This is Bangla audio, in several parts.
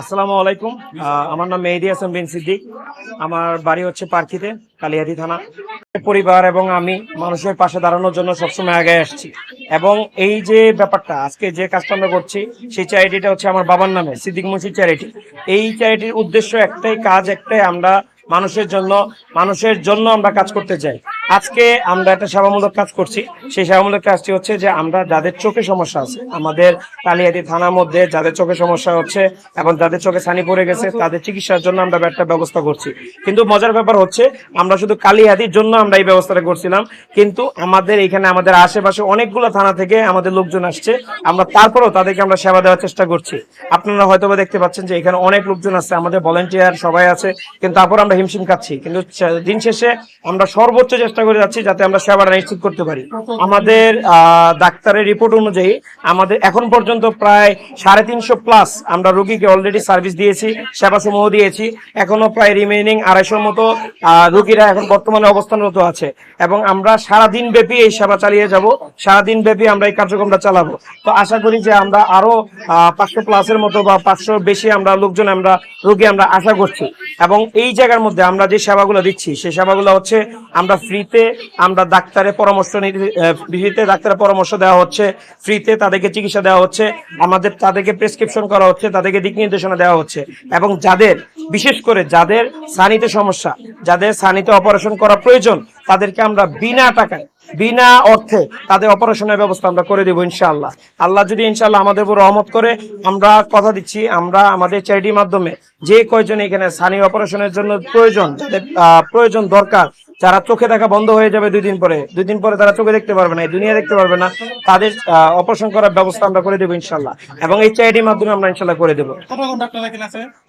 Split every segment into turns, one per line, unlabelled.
আসসালামু আলাইকুম। আমার নাম মেহেদি হাসান বিন সিদ্দিক। আমার বাড়ি হচ্ছে পার্কিতে, কালিয়াদি থানা। পরিবার এবং আমি মানুষের পাশে দাঁড়ানোর জন্য সবসময় আগে আসছি। এবং এই যে ব্যাপারটা, আজকে যে কাজটা আমরা করছি, সেই চ্যারিটিটা হচ্ছে আমার বাবার নামে, সিদ্দিক মুন্সি চ্যারিটি এই চ্যারিটির উদ্দেশ্য একটাই, কাজ একটাই, আমরা মানুষের জন্য মানুষের জন্য আমরা কাজ করতে চাই। আজকে আমরা একটা সেবামূলক কাজ করছি। সেই সেবামূলক কাজটি হচ্ছে যে আমরা যাদের চোখে সমস্যা আছে, আমাদের কালিয়াদি থানার মধ্যে যাদের চোখে সমস্যা হচ্ছে এবং যাদের চোখে ছানি পড়ে গেছে, তাদের চিকিৎসার জন্য আমরা একটা ব্যবস্থা করছি। কিন্তু মজার ব্যাপার হচ্ছে, আমরা শুধু কালিয়াদির জন্য আমরা এই ব্যবস্থাটা করছিলাম। কিন্তু আমাদের এখানে আমাদের আশেপাশে অনেকগুলো থানা থেকে আমাদের লোকজন আসছে। আমরা তারপরেও তাদেরকে আমরা সেবা দেওয়ার চেষ্টা করছি। আপনারা হয়তো দেখতে পাচ্ছেন যে এখানে অনেক লোকজন আছে, আমাদের ভলেন্টিয়ার সবাই আছে, কিন্তু তারপর আমরা হিমশিম খাচ্ছি। কিন্তু দিন শেষে আমরা সর্বোচ্চ চেষ্টা করে যাচ্ছি যাতে আমরা সেবাটা নিশ্চিত করতে পারি। আমাদের ডাক্তারের রিপোর্ট অনুযায়ী আমাদের এখন পর্যন্ত প্রায় সাড়ে তিনশো প্লাস আমরা রোগীকে অলরেডি সার্ভিস দিয়েছি সেবা সমূহ দিয়েছি। এখনও প্রায় রিমেইনিং আড়াইশোর মতো রোগীরা এখন বর্তমানে অবস্থানরত আছে। এবং আমরা সারাদিন ব্যাপী এই সেবা চালিয়ে যাব সারাদিন ব্যাপী আমরা এই কার্যক্রমটা চালাবো। তো আশা করি যে আমরা আরও পাঁচশো প্লাসের মতো বা পাঁচশো বেশি আমরা লোকজন আমরা রুগী আমরা আশা করছি। এবং এই জায়গার মধ্যে আমরা যে সেবাগুলো দিচ্ছি সেই সেবাগুলো হচ্ছে আমরা ফ্রিতে আমরা ডাক্তারের পরামর্শ ফ্রিতে ডাক্তারের পরামর্শ দেওয়া হচ্ছে। ফ্রিতে তাদেরকে চিকিৎসা দেওয়া হচ্ছে। আমাদের তাদেরকে প্রেসক্রিপশন করা হচ্ছে, তাদেরকে দিক নির্দেশনা দেওয়া হচ্ছে। এবং যাদের, বিশেষ করে যাদের সানিতে সমস্যা, যাদের সানিতে অপারেশন করা প্রয়োজন, তাদেরকে আমরা বিনা টাকায়, বিনা অর্থে তাদের অপারেশনের ব্যবস্থা আমরা করে দেবো ইনশাআল্লাহ। আল্লাহ যদি ইনশাআল্লাহ আমাদের উপর রহমত করে, আমরা কথা দিচ্ছি, আমরা আমাদের চ্যারিটির মাধ্যমে যে কয়জন এখানে সানি অপারেশনের জন্য প্রয়োজন প্রয়োজন দরকার যারা চোখে দেখা বন্ধ হয়ে যাবে দুই দিন পরে দুই দিন পরে তারা চোখে দেখতে পারবে না এই দুনিয়া দেখতে পারবে না তাদের অপারেশন করার ব্যবস্থা আমরা করে দেবো ইনশাল্লাহ এবং এই চ্যারিটির মাধ্যমে আমরা ইনশাল্লাহ করে দেবো।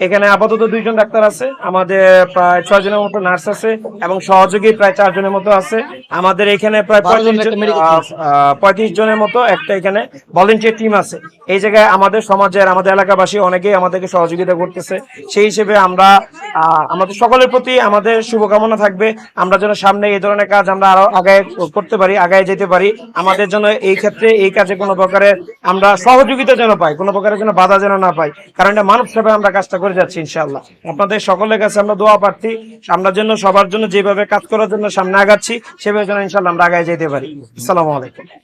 এখানে
আপাতত দুইজন ডাক্তার আছে আমাদের প্রায় ছয় জনের মতো নার্স আছে এবং সহযোগী প্রায় চার জনের মতো আছে। আমাদের এখানে প্রায় পঁয়ত্রিশ জনের মতো একটা এখানে ভলেন্টিয়ার টিম আছে। এই জায়গায় আমাদের সমাজের আমাদের এলাকাবাসী অনেকেই আমাদেরকে সহযোগিতা করতেছে। সেই হিসেবে আমরা আহ, আমাদের সকলের প্রতি আমাদের শুভকামনা থাকবে। আমরা যেন সামনে এই ধরনের কাজ আমরা আরও আগায় করতে পারি, আগায় যেতে পারি। আমাদের জন্য এই ক্ষেত্রে এই কাজে কোনো প্রকারের আমরা সহযোগিতা যেন পাই, কোনো প্রকারের যেন বাধা যেন না পাই, কারণ এটা মানব সেবায় আমরা কাজটা করে যাচ্ছি, ইনশাআল্লাহ। আপনাদের সকলের কাছে আমরা দোয়া প্রার্থী, আমরা জন্য, সবার জন্য যেভাবে কাজ করার জন্য সামনে আগাচ্ছি, সেভাবে যেন ইনশাআল্লাহ আমরা আগায় যেতে পারি। আসসালামু আলাইকুম।